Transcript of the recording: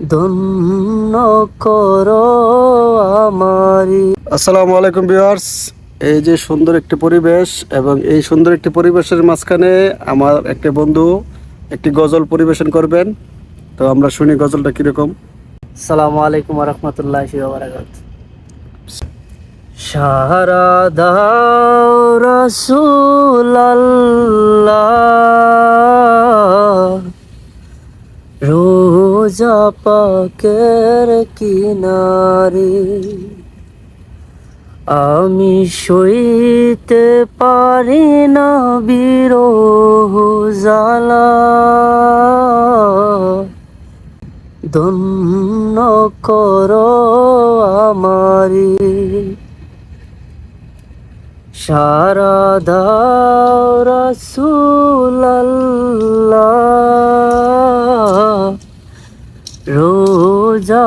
ধন্য করো আমারি। আসসালামু আলাইকুম ভিউয়ার্স। এই যে সুন্দর একটি পরিবেশ এবং এই সুন্দর একটি পরিবেশের মাঝখানে আমার একটা বন্ধু একটি গজল পরিবেশন করবেন। তো আমরা শুনি গজলটা কীরকম? সালামু আলাইকুম রহমতুল্লাহ বারাকাত সারা দাও রসুল্লাহ রোজা পাকের কিনারে আমি সইতে পারি না বিরহ জ্বালা। ধন্য করো আমারি সারা দাও রোজা